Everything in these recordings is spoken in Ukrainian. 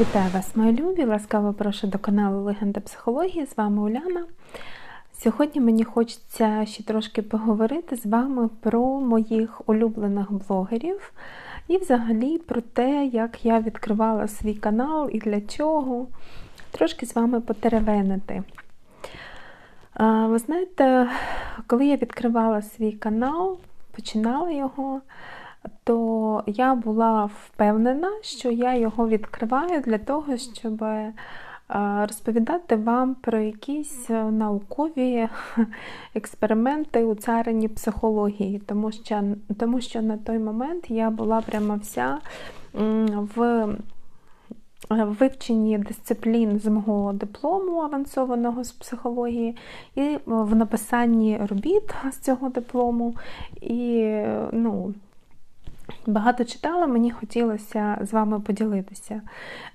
Вітаю вас, мої любі! Ласкаво прошу до каналу Легенда психології. З вами Уляна. Сьогодні мені хочеться ще трошки поговорити з вами про моїх улюблених блогерів і взагалі про те, як я відкривала свій канал і для чого. Трошки з вами потеревенити. Ви знаєте, коли я відкривала свій канал, починала його то я була впевнена, що я його відкриваю для того, щоб е, розповідати вам про якісь е, наукові експерименти у царині психології, тому що, тому що на той момент я була прямо вся в вивченні дисциплін з мого диплому авансованого з психології, і в написанні робіт з цього диплому. І ну, Багато читала, мені хотілося з вами поділитися.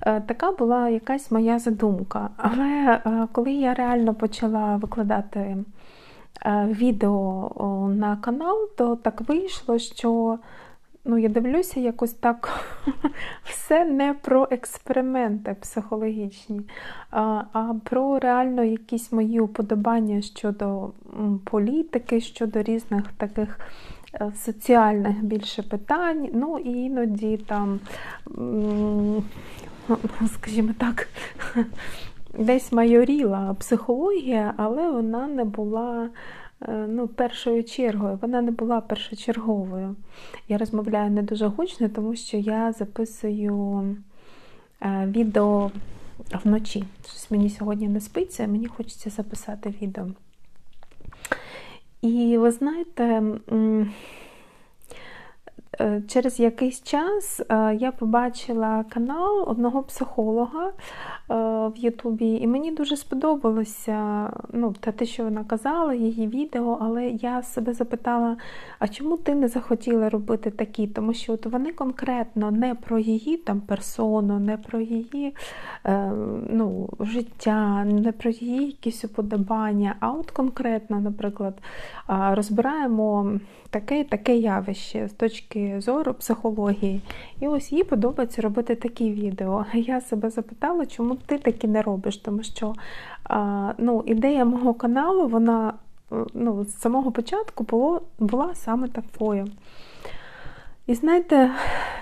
Е, така була якась моя задумка. Але е, коли я реально почала викладати е, відео на канал, то так вийшло, що ну, я дивлюся, якось так все не про експерименти психологічні, а про реально якісь мої уподобання щодо політики, щодо різних таких. Е, соціальних більше питань, ну і іноді там, скажімо так, десь майоріла психологія, але вона не була е, ну, першою чергою, вона не була першочерговою. Я розмовляю не дуже гучно, тому що я записую е, відео вночі. Щось мені сьогодні не спиться, мені хочеться записати відео. І ви знаєте, через якийсь час е, я побачила канал одного психолога, Е, в Ютубі, і мені дуже сподобалося ну, те, що вона казала, її відео, але я себе запитала, а чому ти не захотіла робити такі? Тому що от вони конкретно не про її там персону, не про її е, ну, життя, не про її якісь уподобання, а от конкретно, наприклад, розбираємо таке таке явище з точки зору психології. І ось їй подобається робити такі відео. Я себе запитала, чому ти такі не робиш, тому що ну, ідея мого каналу, вона ну, з самого початку було, була саме такою. І знаєте,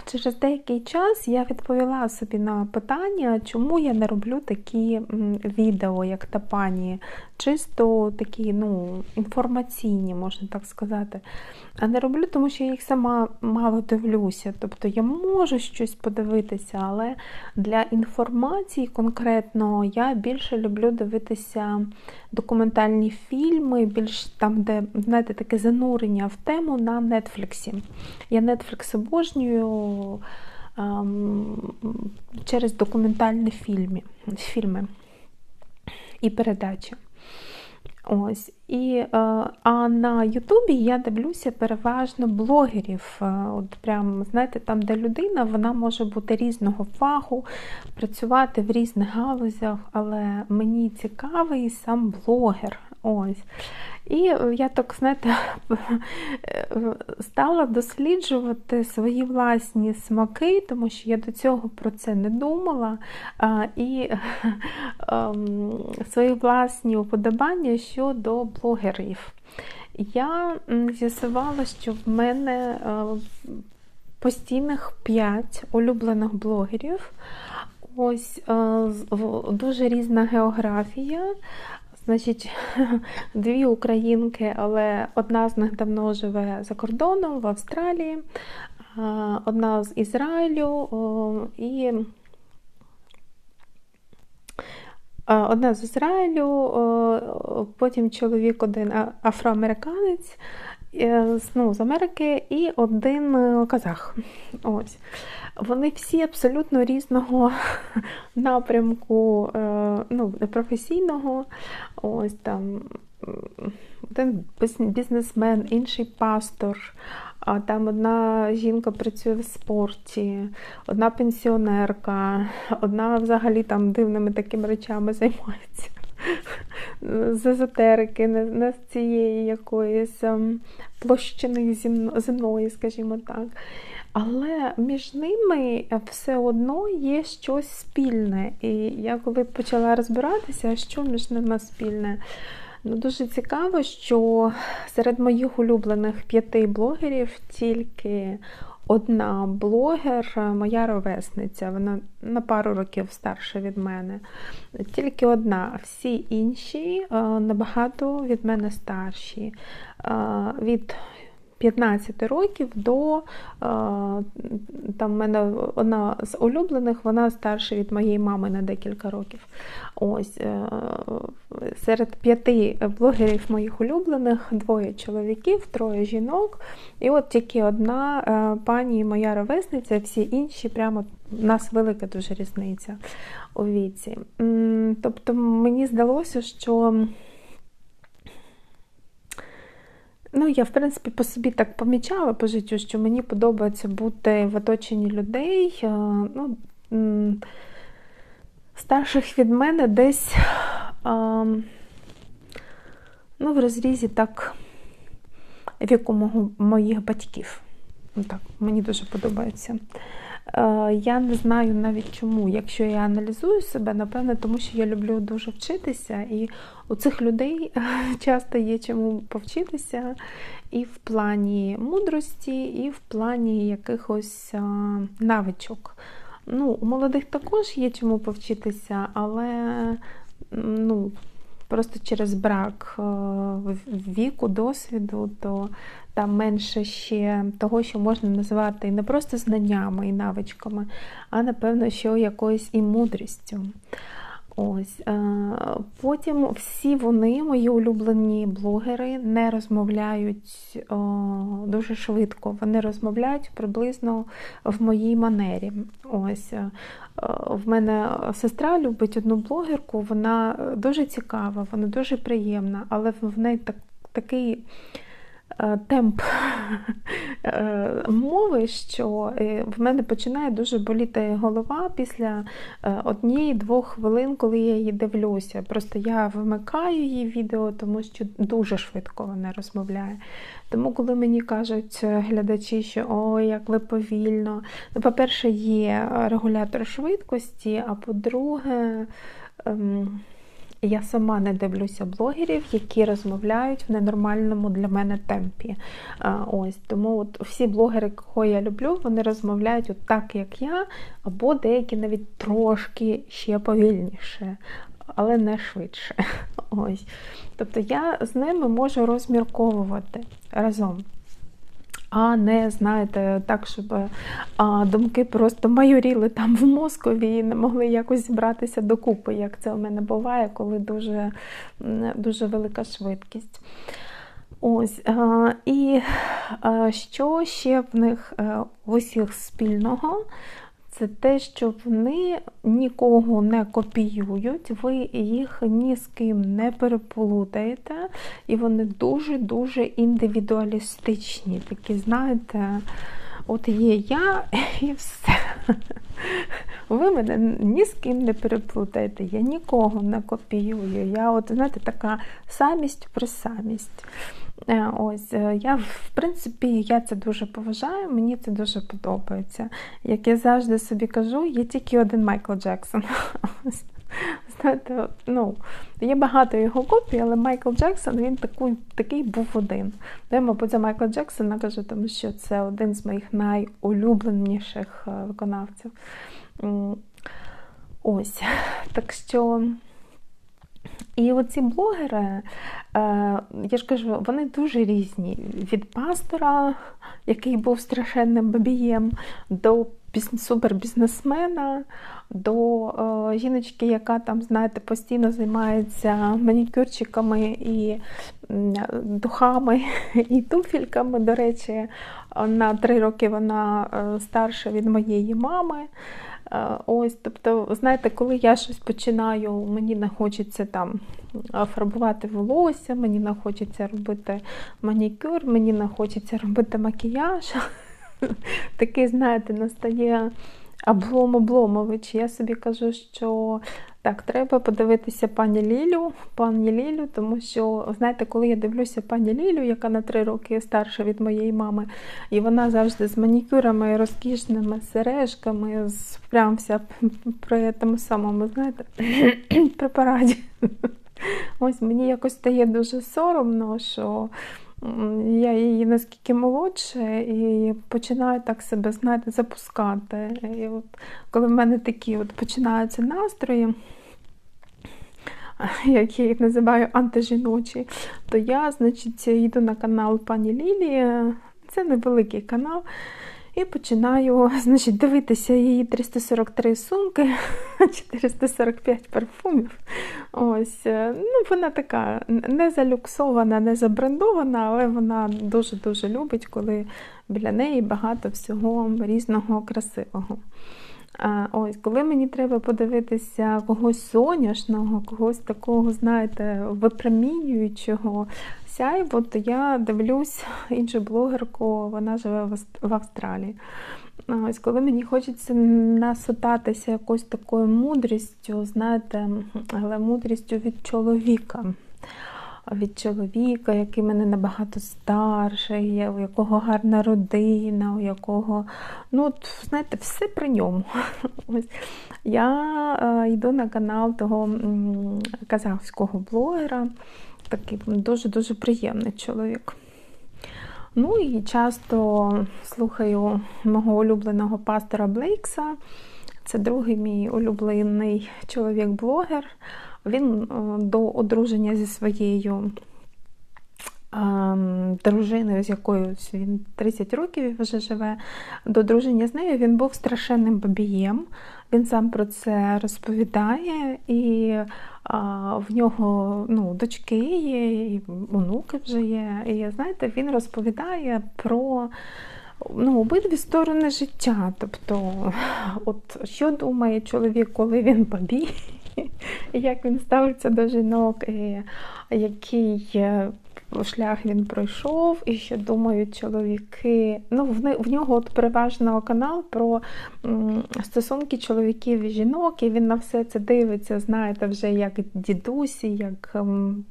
через деякий час я відповіла собі на питання, чому я не роблю такі відео, як та пані, чисто такі ну, інформаційні, можна так сказати. А не роблю, тому що я їх сама мало дивлюся. Тобто я можу щось подивитися, але для інформації конкретно я більше люблю дивитися документальні фільми, більш там, де знаєте, таке занурення в тему на Нетфліксі. Я Netflix обожнюю ем, через документальні фільми, фільми і передачі. Ось. І, е, А на Ютубі я дивлюся переважно блогерів. Е, от прям, знаєте, Там, де людина вона може бути різного фаху, працювати в різних галузях, але мені цікавий сам блогер. Ось. І я так, знаєте, стала досліджувати свої власні смаки, тому що я до цього про це не думала. І ем, свої власні уподобання щодо блогерів. Я з'ясувала, що в мене е, постійних 5 улюблених блогерів. Ось е, дуже різна географія. Значить, дві українки, але одна з них давно живе за кордоном в Австралії, одна з Ізраїлю і одна з Ізраїлю, потім чоловік один афроамериканець ну, з Америки і один е, казах. Ось. Вони всі абсолютно різного напрямку, е, ну, професійного. Ось там один бізнесмен, інший пастор. А там одна жінка працює в спорті, одна пенсіонерка, одна взагалі там дивними такими речами займається. З езотерики, не, не з цієї якоїсь ем, площини земної, скажімо так. Але між ними все одно є щось спільне. І я коли почала розбиратися, що між ними спільне. Ну, Дуже цікаво, що серед моїх улюблених п'яти блогерів тільки одна блогер, моя ровесниця, вона на пару років старша від мене. Тільки одна, всі інші набагато від мене старші. Від 15 років до там в мене одна з улюблених, вона старша від моєї мами на декілька років. Ось е, Серед п'яти блогерів моїх улюблених двоє чоловіків, троє жінок. І от тільки одна е, пані, моя ровесниця, всі інші, прямо у нас велика дуже різниця у віці. Тобто мені здалося, що. Ну, я, в принципі, по собі так помічала по життю, що мені подобається бути в оточенні людей, е, ну, старших від мене десь ну, в розрізі так віку моїх батьків. Так, Мені дуже подобається. Е, я не знаю навіть чому. Якщо я аналізую себе, напевне, тому що я люблю дуже вчитися, і у цих людей часто є чому повчитися і в плані мудрості, і в плані якихось навичок. Ну, У молодих також є чому повчитися, але ну, просто через брак е, віку, досвіду, то там менше ще того, що можна називати не просто знаннями і навичками, а напевно, що якоюсь і мудрістю. Ось. Е, потім всі вони, мої улюблені блогери, не розмовляють дуже швидко. Вони розмовляють приблизно в моїй манері. Ось. Е, в мене сестра любить одну блогерку, вона дуже цікава, вона дуже приємна, але в неї так, такий. Е, темп е, мови, що е, в мене починає дуже боліти голова після однієї-двох хвилин, коли я її дивлюся. Просто я вимикаю її відео, тому що дуже швидко вона розмовляє. Тому, коли мені кажуть глядачі, що ой, як ви повільно, ну, по-перше, є регулятор швидкості, а по-друге, ем, я сама не дивлюся блогерів, які розмовляють в ненормальному для мене темпі. Ось Тому от всі блогери, кого я люблю, вони розмовляють от так, як я, або деякі навіть трошки ще повільніше, але не швидше. Ось. Тобто я з ними можу розмірковувати разом а не, знаєте, так, щоб а, думки просто майоріли там в мозкові і не могли якось зібратися докупи, як це у мене буває, коли дуже, дуже велика швидкість. Ось, І що ще в них е, усіх спільного? Це те, що вони нікого не копіюють, ви їх ні з ким не переплутаєте, і вони дуже-дуже індивідуалістичні. Такі, знаєте, от є я і все. Ви мене ні з ким не переплутаєте, я нікого не копіюю. Я, от, знаєте, така самість про самість. Е, ось, е, я, в принципі, я це дуже поважаю, мені це дуже подобається. Як я завжди собі кажу, є тільки один Майкл Джексон. Знаєте, ну, Є багато його копій, але Майкл Джексон він такий, такий був один. Я, мабуть, за Майкла Джексона кажу, тому що це один з моїх найулюбленіших е, виконавців. Ось. Так що. І оці блогери, е, я ж кажу, вони дуже різні. Від пастора, який був страшенним бабієм, до супербізнесмена, до е, жіночки, яка там, знаєте, постійно займається манікюрчиками і духами і туфельками. До речі, на три роки вона е, старша від моєї мами. Е, ось, тобто, знаєте, коли я щось починаю, мені не хочеться там фарбувати волосся, мені не хочеться робити манікюр, мені не хочеться робити макіяж. Такий, знаєте, настає Облом Обломович. Я собі кажу, що так, треба подивитися пані Лілю, пані Лілю, тому що, знаєте, коли я дивлюся пані Лілю, яка на три роки старша від моєї мами, і вона завжди з манікюрами, розкішними сережками, з прям вся при тому самому, знаєте, препараті. Ось мені якось стає дуже соромно, що я її наскільки молодше і починаю так себе, знаєте, запускати. І от Коли в мене такі от починаються настрої, як я їх називаю антижіночі, то я, значить, йду на канал пані Лілії. Це невеликий канал. І починаю значить, дивитися її 343 сумки, 445 парфумів. Ось, е, ну, Вона така не залюксована, не забрендована, але вона дуже-дуже любить, коли біля неї багато всього різного красивого. Ось, Коли мені треба подивитися когось соняшного, когось такого, знаєте, випромінюючого сяйво, то я дивлюсь іншу блогерку, вона живе в Австралії. Ось, Коли мені хочеться насотатися якоюсь такою мудрістю, знаєте, але мудрістю від чоловіка від чоловіка, який мене набагато старший, у якого гарна родина, у якого, ну, от, знаєте, все при ньому. Ось Я е, йду на канал того казахського блогера, такий дуже-дуже приємний чоловік. Ну і часто слухаю мого улюбленого пастора Блейкса. Це другий мій улюблений чоловік-блогер. Він е, до одруження зі своєю дружиною, з якою він 30 років вже живе, до одруження з нею він був страшенним бабієм. Він сам про це розповідає, і а, в нього ну, дочки є, і онуки вже є. І знаєте, він розповідає про ну, обидві сторони життя. Тобто, от що думає чоловік, коли він бабій, як він ставиться до жінок, і який шлях він пройшов, і що думають чоловіки. Ну, В нього от переважно канал про стосунки чоловіків і жінок, і він на все це дивиться, знаєте, вже як дідусі, як. Ем,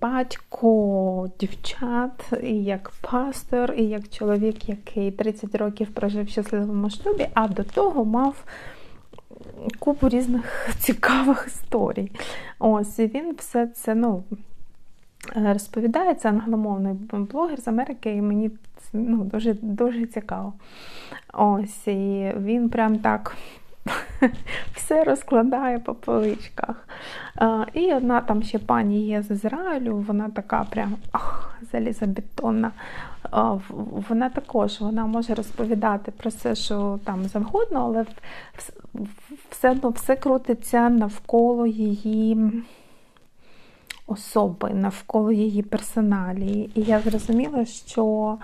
батько дівчат, і як пастор, і як чоловік, який 30 років прожив в щасливому шлюбі, а до того мав купу різних цікавих історій. Ось, і він все це ну, розповідає, це англомовний блогер з Америки, і мені ну, дуже дуже цікаво. Ось, і він прям так. Все розкладає по поличках. І одна там ще пані є з Ізраїлю, вона така прям ах, залізобетонна. Вона також вона може розповідати про все, що там завгодно, але все одно все крутиться навколо її особи, навколо її персоналії. І я зрозуміла, що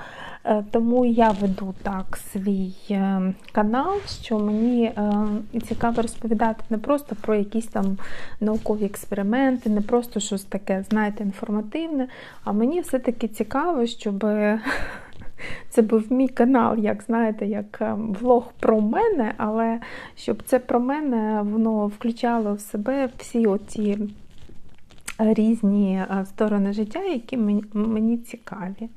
е, тому я веду так свій е, канал, що мені е, цікаво розповідати не просто про якісь там наукові експерименти, не просто щось таке, знаєте, інформативне, а мені все-таки цікаво, щоб. Це був мій канал, як знаєте, як влог про мене, але щоб це про мене воно включало в себе всі оці різні е, сторони життя, які мені цікаві.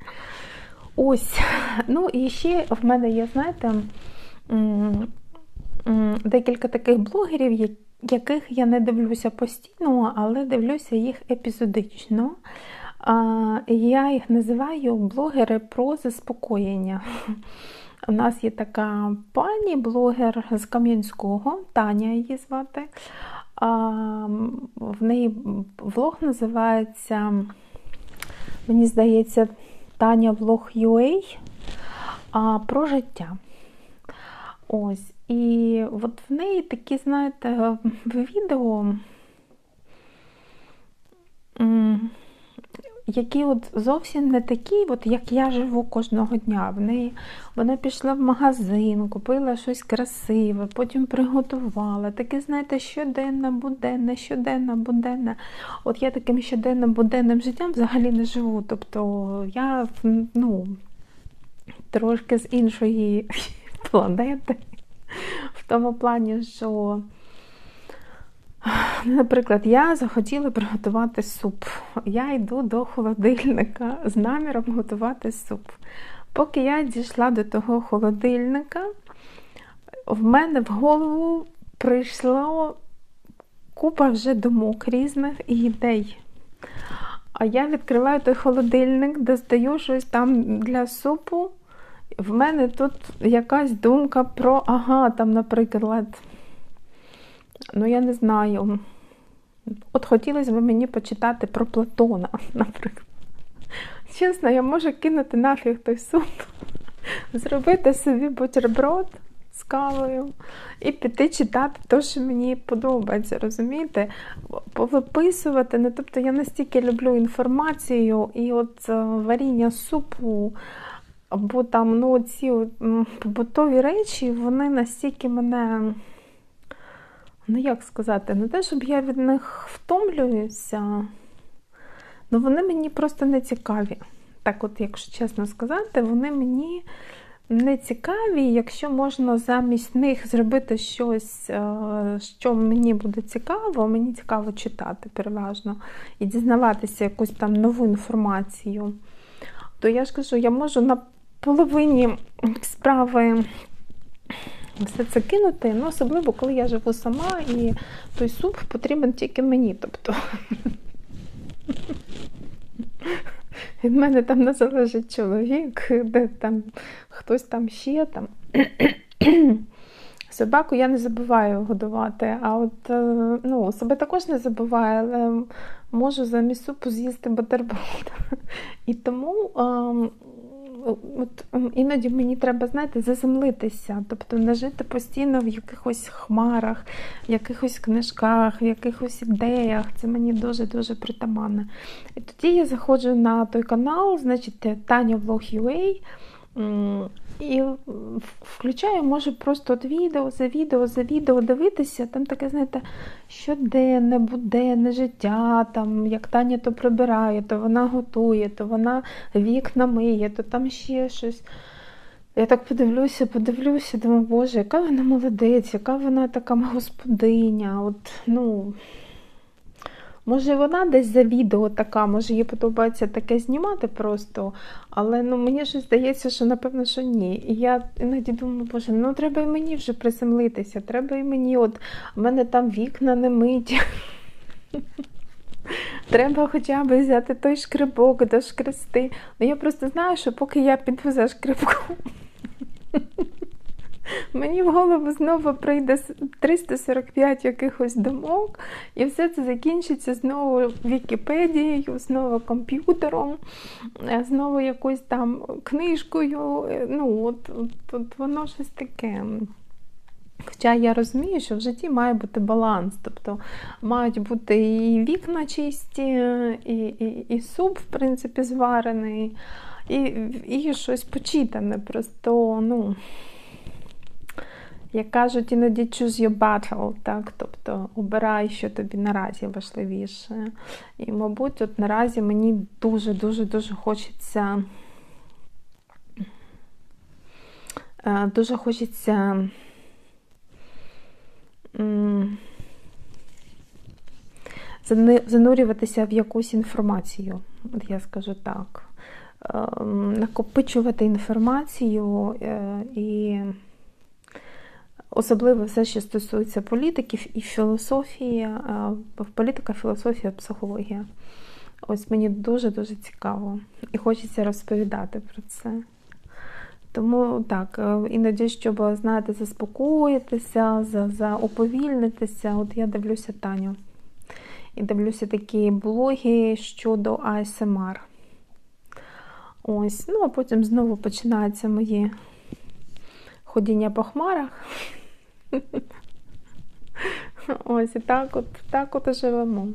Ось, ну і ще в мене є, знаєте, декілька таких блогерів, яких я не дивлюся постійно, але дивлюся їх епізодично. Я їх називаю блогери про заспокоєння. У нас є така пані блогер з Кам'янського, Таня її звати. В неї влог називається, мені здається, Таня Влог UA про життя. Ось. І от в неї такі, знаєте, відео які от зовсім не такі, от як я живу кожного дня. В неї Вона пішла в магазин, купила щось красиве, потім приготувала. Таке, знаєте, щоденне, буденне, щоденне, буденне. От я таким щоденним буденним життям взагалі не живу. Тобто я ну, трошки з іншої планети. В тому плані, що, наприклад, я захотіла приготувати суп. Я йду до холодильника з наміром готувати суп. Поки я дійшла до того холодильника, в мене в голову прийшло купа вже думок різних і ідей. А я відкриваю той холодильник, достаю щось там для супу. В мене тут якась думка про, ага, там, наприклад, ну я не знаю. От хотілося б мені почитати про Платона, наприклад. Чесно, я можу кинути нафіг той суп, зробити собі бутерброд з кавою і піти читати те, що мені подобається, розумієте? Повиписувати. Ну, тобто я настільки люблю інформацію і от е, варіння супу. Або там ну, ці побутові речі, вони настільки мене, ну як сказати, не те, щоб я від них втомлююся, ну вони мені просто не цікаві. Так, от, якщо чесно сказати, вони мені не цікаві, якщо можна замість них зробити щось, е, що мені буде цікаво, мені цікаво читати переважно і дізнаватися якусь там нову інформацію, то я ж кажу, я можу на половині справи все це кинути, ну, особливо, коли я живу сама, і той суп потрібен тільки мені. тобто від мене там не залежить чоловік, де там хтось там ще там. Собаку я не забуваю годувати, а от е, ну, себе також не забуваю, але можу замість супу з'їсти бутерброд. І тому ем, от іноді мені треба, знаєте, заземлитися, тобто не жити постійно в якихось хмарах, в якихось книжках, в якихось ідеях. Це мені дуже-дуже притаманне. І тоді я заходжу на той канал, значить, Таня Влог UA, і включаю, можу просто от відео за відео за відео дивитися. Там таке, знаєте, щоденне, буденне життя, там, як Таня то прибирає, то вона готує, то вона вікна миє, то там ще щось. Я так подивлюся, подивлюся, думаю, Боже, яка вона молодець, яка вона така господиня. От, ну... Може, вона десь за відео така, може їй подобається таке знімати просто, але ну, мені ж здається, що напевно, що ні. І я іноді думаю, боже, ну треба і мені вже приземлитися, треба і мені, от в мене там вікна не миті. Треба хоча б взяти той шкрибок, дошкрести. Ну я просто знаю, що поки я піду за шкрибком. Мені в голову знову прийде 345 якихось думок, і все це закінчиться знову Вікіпедією, знову комп'ютером, е, знову якоюсь там книжкою. Е, ну, от, от, от воно щось таке. Хоча я розумію, що в житті має бути баланс, тобто мають бути і вікна чисті, і і, і суп, в принципі, зварений, і і щось почитане. Просто, ну, як кажуть, іноді choose your battle, так? тобто обирай, що тобі наразі важливіше. І, мабуть, от наразі мені дуже-дуже-дуже хочеться. Е, дуже хочеться занурюватися в якусь інформацію, от я скажу так, ем, накопичувати інформацію е, і. Особливо все, що стосується політиків і філософії, політика, філософія, психологія. Ось мені дуже-дуже цікаво і хочеться розповідати про це. Тому так, е, іноді, щоб, знаєте, заспокоїтися, за, за уповільнитися, от я дивлюся Таню. І дивлюся такі блоги щодо АСМР. Ось, ну а потім знову починаються мої ходіння по хмарах. Ось і так от так от і живемо.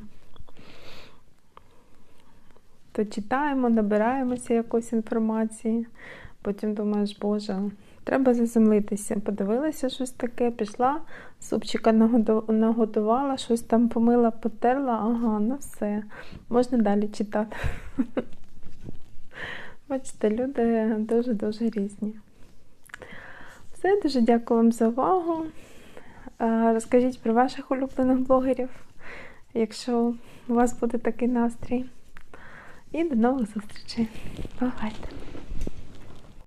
То читаємо, набираємося якоїсь інформації, потім думаєш, Боже, треба заземлитися. Подивилася щось таке, пішла, супчика наготувала, щось там помила, потерла, ага, ну все, можна далі читати. Бачите, люди дуже-дуже різні. Все, дуже дякую вам за увагу. Розкажіть про ваших улюблених блогерів, якщо у вас буде такий настрій. І до нових зустрічей. Бувайте!